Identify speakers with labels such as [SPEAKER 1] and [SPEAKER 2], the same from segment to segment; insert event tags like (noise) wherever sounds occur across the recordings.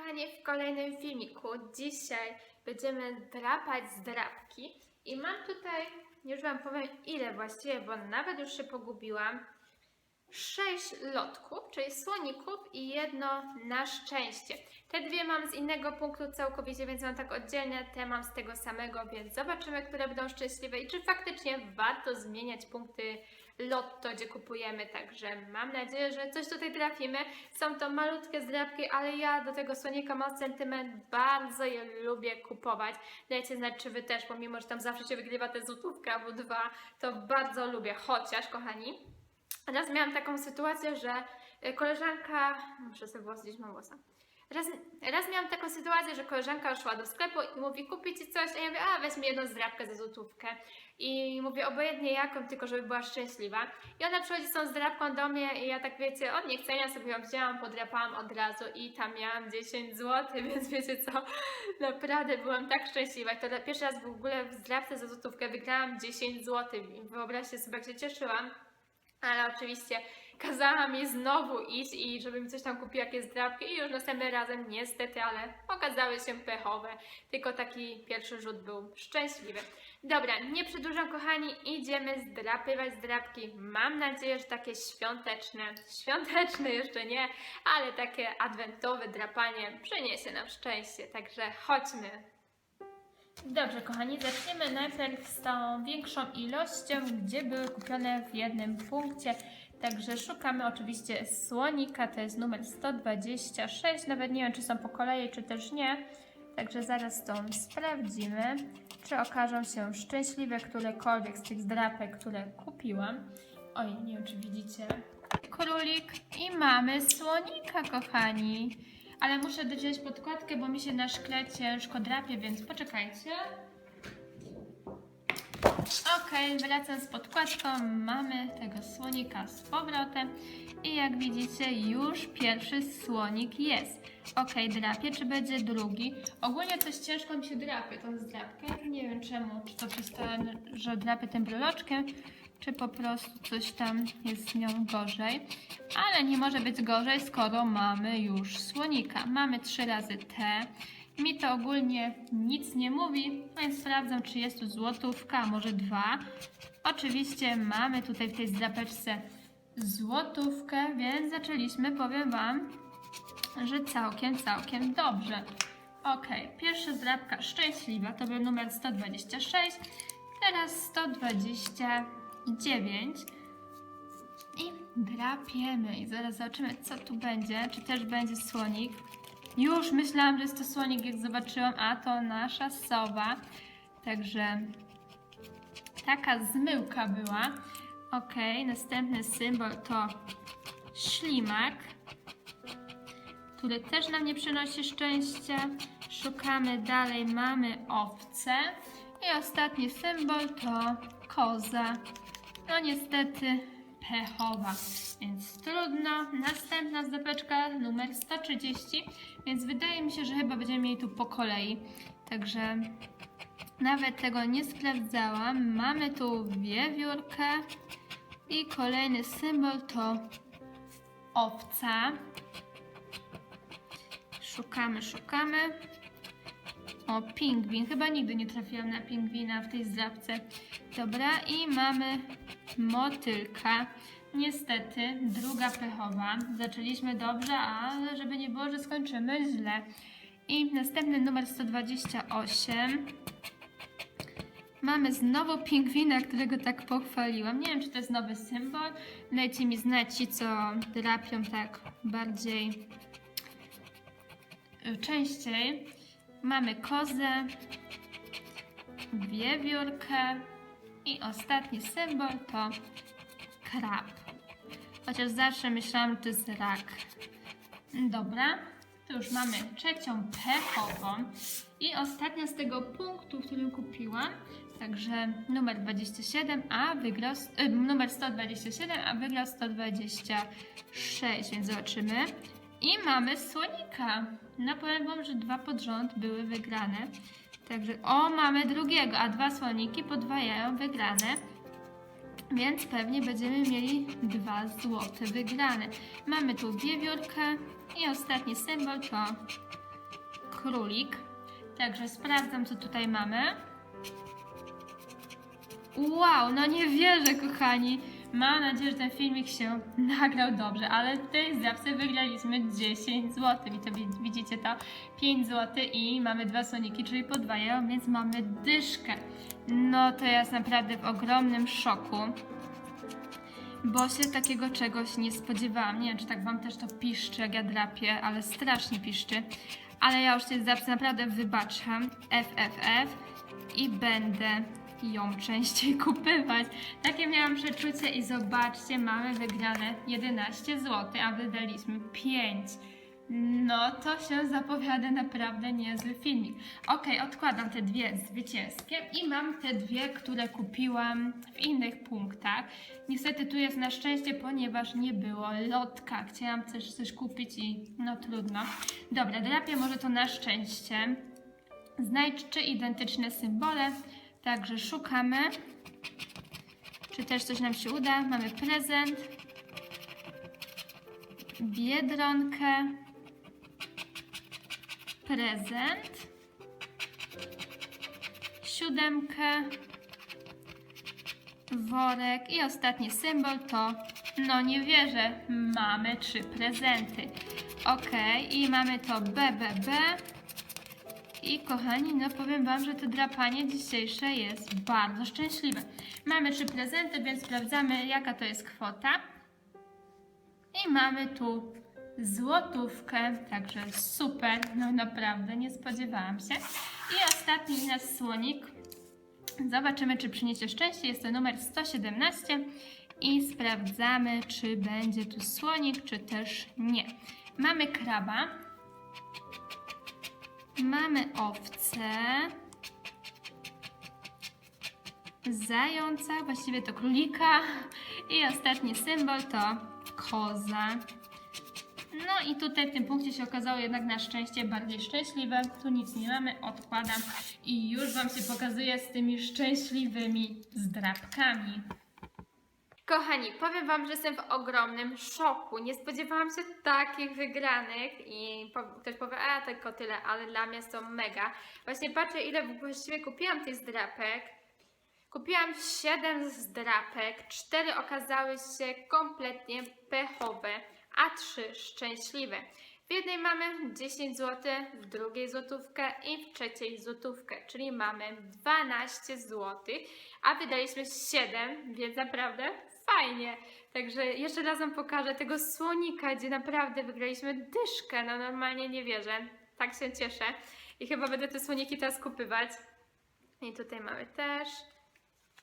[SPEAKER 1] kochani, w kolejnym filmiku. Dzisiaj będziemy drapać zdrapki i mam tutaj, już Wam powiem ile właściwie, bo nawet już się pogubiłam. Sześć lotków, czyli słoników i jedno na szczęście. Te dwie mam z innego punktu całkowicie, więc mam tak oddzielne, te mam z tego samego, więc zobaczymy, które będą szczęśliwe i czy faktycznie warto zmieniać punkty lotto, gdzie kupujemy. Także mam nadzieję, że coś tutaj trafimy. Są to malutkie zdrabki, ale ja do tego słonika mam sentyment, bardzo je lubię kupować. Dajcie znać, czy Wy też, pomimo, że tam zawsze się wygrywa te złotówka albo dwa, to bardzo lubię. Chociaż, kochani, raz miałam taką sytuację, że y, koleżanka, muszę sobie włos gdzieś mam włosa. Raz, raz miałam taką sytuację, że koleżanka szła do sklepu i mówi kupić ci coś, a ja mówię, a weź mi jedną zdrabkę za złotówkę. I mówię obojętnie jaką, tylko żeby była szczęśliwa. I ona przychodzi z tą zdrabką do mnie i ja tak wiecie, od niechcenia sobie ją wzięłam, podrapałam od razu i tam miałam 10 zł, (laughs) więc wiecie co, naprawdę byłam tak szczęśliwa. I to pierwszy raz w ogóle w zdrabce za złotówkę wygrałam 10 zł. Wyobraźcie sobie, jak się cieszyłam. Ale oczywiście kazała mi znowu iść i żeby mi coś tam kupiła, jakieś zdrabki i już następnym razem niestety, ale okazały się pechowe. Tylko taki pierwszy rzut był szczęśliwy. Dobra, nie przedłużam kochani, idziemy zdrapywać zdrabki. Mam nadzieję, że takie świąteczne, świąteczne jeszcze nie, ale takie adwentowe drapanie przyniesie nam szczęście, także chodźmy. Dobrze, kochani, zaczniemy najpierw z tą większą ilością, gdzie były kupione w jednym punkcie. Także szukamy oczywiście słonika, to jest numer 126. Nawet nie wiem, czy są po kolei, czy też nie. Także zaraz to sprawdzimy, czy okażą się szczęśliwe którekolwiek z tych zdrapek, które kupiłam. Oj, nie wiem, czy widzicie. Królik i mamy słonika, kochani. Ale muszę dociąć podkładkę, bo mi się na szkle ciężko drapie, więc poczekajcie. Okej, wracam z podkładką. Mamy tego słonika z powrotem. I jak widzicie, już pierwszy słonik jest. Okej, drapie, czy będzie drugi? Ogólnie coś ciężko mi się drapie, tą zdrapkę. Nie wiem czemu, czy to przez to, że drapię tym bryloczkiem, czy po prostu coś tam jest z nią gorzej. Ale nie może być gorzej, skoro mamy już słonika. Mamy trzy razy T. Mi to ogólnie nic nie mówi, więc sprawdzam, czy jest tu złotówka, może dwa. Oczywiście mamy tutaj w tej zdrapeczce złotówkę, więc zaczęliśmy, powiem Wam, że całkiem, całkiem dobrze. Ok, pierwsza zdrapka szczęśliwa to był numer 126, teraz 129 i drapiemy i zaraz zobaczymy co tu będzie, czy też będzie słonik. Już myślałam, że jest to słonik jak zobaczyłam, a to nasza sowa, także taka zmyłka była. Ok, następny symbol to ślimak który też nam nie przynosi szczęścia. Szukamy dalej, mamy owce. I ostatni symbol to koza. No niestety pechowa, więc trudno. Następna zdepeczka numer 130, więc wydaje mi się, że chyba będziemy mieli tu po kolei. Także nawet tego nie sprawdzałam. Mamy tu wiewiórkę i kolejny symbol to owca. Szukamy, szukamy. O, pingwin. Chyba nigdy nie trafiłam na pingwina w tej zdrabce. Dobra, i mamy motylka. Niestety, druga pechowa. Zaczęliśmy dobrze, ale żeby nie było, że skończymy źle. I następny numer 128. Mamy znowu pingwina, którego tak pochwaliłam. Nie wiem, czy to jest nowy symbol. Dajcie mi znać ci, co drapią tak bardziej y, częściej. Mamy kozę, wiewiórkę i ostatni symbol to krab. Chociaż zawsze myślałam, że to jest rak. Dobra, to już mamy trzecią pechową i ostatnia z tego punktu, w którym kupiłam. Także numer 27, a wygrał, y, numer 127, a wygrał 126, więc zobaczymy. I mamy słonika. No powiem wam, że dwa pod rząd były wygrane. Także, o, mamy drugiego, a dwa słoniki podwajają wygrane. Więc pewnie będziemy mieli dwa złote wygrane. Mamy tu wiewiórkę i ostatni symbol to królik. Także sprawdzam, co tutaj mamy. Wow, no nie wierzę, kochani. Mam nadzieję, że ten filmik się (laughs) nagrał dobrze, ale w tej zdrabce wygraliśmy 10 zł. Widzicie to 5 zł i mamy dwa słoniki, czyli podwajają, więc mamy dyszkę. No to jest naprawdę w ogromnym szoku bo się takiego czegoś nie spodziewałam. Nie wiem, czy tak wam też to piszczy, jak ja drapię, ale strasznie piszczy. Ale ja już tej zapsy naprawdę wybaczam. FFF i będę ją częściej (laughs) kupywać. Takie miałam przeczucie i zobaczcie, mamy wygrane 11 zł, a wydaliśmy 5. No to się zapowiada naprawdę niezły filmik. Ok, odkładam te dwie zwycięskie i mam te dwie, które kupiłam w innych punktach. Niestety tu jest na szczęście, ponieważ nie było lotka. Chciałam też coś kupić i no trudno. Dobra, drapię może to na szczęście. Znajdź trzy identyczne symbole. Także szukamy. Czy też coś nam się uda? Mamy prezent. Biedronkę. Prezent. Siódemkę. Worek. I ostatni symbol to, no nie wierzę, mamy trzy prezenty. Ok, i mamy to BBB. I kochani, no powiem Wam, że to drapanie dzisiejsze jest bardzo szczęśliwe. Mamy trzy prezenty, więc sprawdzamy, jaka to jest kwota. I mamy tu złotówkę, także super, no naprawdę, nie spodziewałam się. I ostatni nasz słonik. Zobaczymy, czy przyniesie szczęście. Jest to numer 117 i sprawdzamy, czy będzie tu słonik, czy też nie. Mamy kraba. Mamy owcę. Zająca, właściwie to królika. I ostatni symbol to koza. No i tutaj w tym punkcie się okazało jednak na szczęście bardziej szczęśliwe. Tu nic nie mamy, odkładam i już Wam się pokazuję z tymi szczęśliwymi zdrabkami. Kochani, powiem Wam, że jestem w ogromnym szoku. Nie spodziewałam się takich wygranych i ktoś powie, a tylko tyle, ale dla mnie to mega. Właśnie patrzę, ile właściwie kupiłam tych zdrapek. Kupiłam 7 zdrapek, 4 okazały się kompletnie pechowe, a 3 szczęśliwe. W jednej mamy 10 zł, w drugiej złotówkę i w trzeciej złotówkę, czyli mamy 12 zł, a wydaliśmy 7, więc naprawdę fajnie. Także jeszcze raz Wam pokażę tego słonika, gdzie naprawdę wygraliśmy dyszkę. No normalnie nie wierzę. Tak się cieszę. I chyba będę te słoniki teraz kupywać. I tutaj mamy też.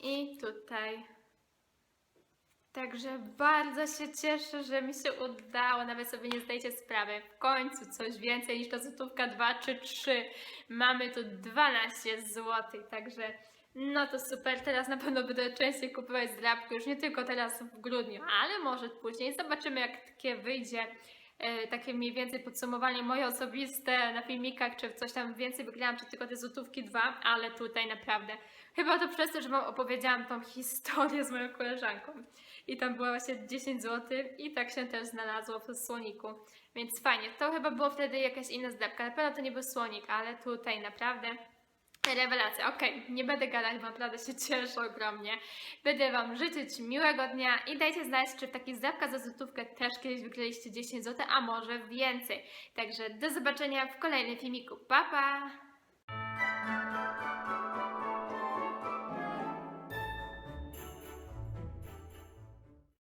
[SPEAKER 1] I tutaj. Także bardzo się cieszę, że mi się udało. Nawet sobie nie zdajecie sprawy. W końcu coś więcej niż ta złotówka 2 czy 3. Mamy tu 12 zł. Także no to super. Teraz na pewno będę częściej kupować zdrabki. Już nie tylko teraz w grudniu, ale może później. Zobaczymy jak takie wyjdzie. E, takie mniej więcej podsumowanie moje osobiste na filmikach, czy coś tam więcej wygrałam, czy tylko te złotówki dwa, ale tutaj naprawdę Chyba to przez to, że Wam opowiedziałam tą (laughs) historię z moją koleżanką. I tam było właśnie 10 zł i tak się też znalazło w słoniku. Więc fajnie. To chyba było wtedy jakaś inna zdrabka. Na pewno to nie był słonik, ale tutaj naprawdę rewelacja. Okej, nie będę gadać, bo naprawdę się cieszę ogromnie. Będę Wam życzyć miłego dnia i dajcie znać, czy w takiej zdrabka za złotówkę też kiedyś wygraliście 10 zł, a może więcej. Także do zobaczenia w kolejnym filmiku. Pa, pa!